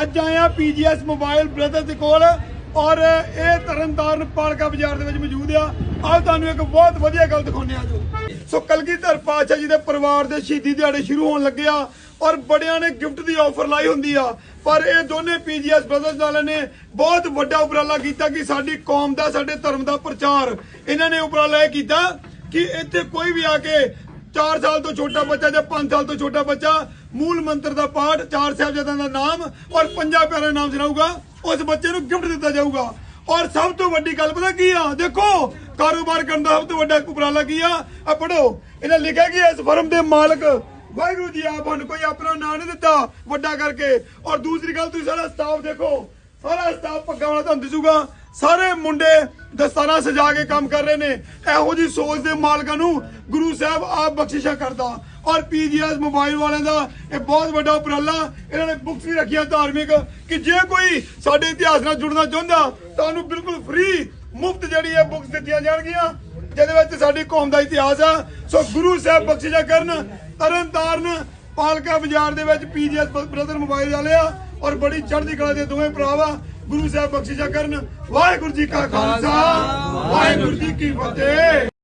ਅੱਜ ਆਏ ਆ ਪੀਜੀਐਸ ਮੋਬਾਈਲ ਬ੍ਰਦਰ ਦੇ ਕੋਲ ਔਰ ਇਹ ਤਰਨਤਾਰਨ ਪਾਲਕਾ ਬਾਜ਼ਾਰ ਦੇ ਵਿੱਚ ਮੌਜੂਦ ਆ। ਆਓ ਤੁਹਾਨੂੰ ਇੱਕ ਬਹੁਤ ਵਧੀਆ ਗੱਲ ਦਿਖਾਉਂਦੇ ਆ ਜੋ। ਸੋ ਕਲਗੀਧਰ ਪਾਤਸ਼ਾਹ ਜੀ ਦੇ ਪਰਿਵਾਰ ਦੇ ਸ਼ਹੀਦੀ ਦਿਹਾੜੇ ਸ਼ੁਰੂ ਹੋਣ ਲੱਗੇ ਆ ਔਰ ਬੜਿਆਂ ਨੇ ਗਿਫਟ ਦੀ ਆਫਰ ਲਾਈ ਹੁੰਦੀ ਆ। ਪਰ ਇਹ ਦੋਨੇ ਪੀਜੀਐਸ ਬ੍ਰਦਰਸ ਵਾਲਿਆਂ ਨੇ ਬਹੁਤ ਵੱਡਾ ਉਪਰਾਲਾ ਕੀਤਾ ਕਿ ਸਾਡੀ ਕੌਮ ਦਾ, ਸਾਡੇ ਧਰਮ ਦਾ ਪ੍ਰਚਾਰ ਇਹਨਾਂ ਨੇ ਉਪਰਾਲਾ ਇਹ ਕੀਤਾ ਕਿ ਇੱਥੇ ਕੋਈ ਵੀ ਆ ਕੇ 4 ਸਾਲ ਤੋਂ ਛੋਟਾ ਬੱਚਾ ਜਾਂ 5 ਸਾਲ ਤੋਂ ਛੋਟਾ ਬੱਚਾ, ਮੂਲ ਮੰਤਰ ਦਾ ਪਾਠ ਚਾਰ ਸਾਹਿਬਜ਼ਾਦਿਆਂ ਦਾ ਨਾਮ ਔਰ ਪੰਜਾਂ ਪਿਆਰਿਆਂ ਦਾ ਨਾਮ ਸੁਣਾਊਗਾ, ਉਸ ਬੱਚੇ ਨੂੰ ਗਿਫਟ ਦਿੱਤਾ ਜਾਊਗਾ। ਔਰ ਸਭ ਤੋਂ ਵੱਡੀ ਗੱਲ ਪਤਾ ਕੀ ਆ? ਦੇਖੋ, ਕਾਰੋਬਾਰ ਕਰਨ ਦਾ ਸਭ ਤੋਂ ਵੱਡਾ ਉਪਰਾਲਾ ਕੀ ਆ? ਆ ਪੜੋ ਇਹਨਾਂ ਲਿਖਿਆ ਕਿ ਇਸ ਫਰਮ ਦੇ ਮਾਲਕ। ਵਾਹਿਗੁਰੂ ਜੀ, ਆਪਾਂ ਹਨ ਕੋਈ ਆਪਣਾ ਨਾਂ ਨਹੀਂ ਦਿੱਤਾ ਵੱਡਾ ਕਰਕੇ। ਔਰ ਦੂਸਰੀ ਗੱਲ, ਤੁਸੀਂ ਸਾਰਾ ਸਟਾਫ ਦੇਖੋ, ਸਾਰਾ ਸਟਾਫ ਪੱਗਾਂ ਵਾਲਾ ਤੁਹਾਨੂੰ ਦਿਸੂਗਾ। ਸਾਰੇ ਮੁੰਡੇ ਦਸਤਾਨਾ ਸਜਾ ਕੇ ਕੰਮ ਕਰ ਰਹੇ ਨੇ। ਇਹੋ ਜੀ ਸੋਚ ਦੇ ਮਾਲਕਾਂ ਨੂੰ ਗੁਰੂ ਸਾਹਿਬ ਆਪ ਬਖਸ਼ਿਸ਼ਾ ਕਰਦਾ। ਔਰ ਪੀਜੀਐਸ ਮੋਬਾਈਲ ਵਾਲਿਆਂ ਦਾ ਇਹ ਬਹੁਤ ਵੱਡਾ ਉਪਰਾਲਾ। ਇਹਨਾਂ ਨੇ ਬੁੱਕਸ ਵੀ ਰੱਖੀਆਂ ਧਾਰਮਿਕ ਕਿ ਜੇ ਕੋਈ ਸਾਡੇ ਇਤਿਹਾਸ ਨਾਲ ਜੁੜਨਾ ਚਾਹੁੰਦਾ, ਤਾਂ ਉਹਨੂੰ ਬਿਲਕੁਲ ਫ੍ਰੀ ਮੁਫਤ ਜਿਹੜੀ ਇਹ ਬੁੱਕਸ ਦਿੱਤੀਆਂ ਜਾਣਗੀਆਂ, ਜਿਹਦੇ ਵਿੱਚ ਸਾਡੀ ਕੌਮ ਦਾ ਇਤਿਹਾਸ ਆ। ਸੋ ਗੁਰੂ ਸਾਹਿਬ ਬਖਸ਼ਿਸ਼ਾ ਕਰਨ, ਤਰਨ ਤਾਰਨ, ਪਾਲਕਾ ਬਾਜ਼ਾਰ ਦੇ ਵਿੱਚ ਪੀਜੀਐਸ ਬ੍ਰਦਰ ਮੋਬਾਈਲ ਵਾਲੇ ਆ। ਔਰ ਬੜੀ ਚੜ੍ਹਦੀ ਕਲਾ ਦੇ ਦੋਵੇਂ ਭਰਾਵਾ ਗੁਰੂ ਸਾਹਿਬ ਬਖਸ਼ਿਸ਼ਾ ਕਰਨ। ਵਾਹਿਗੁਰੂ ਜੀ ਕਾ ਖਾਲਸਾ। ਵਾਹਿਗੁਰੂ ਜੀ ਕੀ ਫਤਿਹ।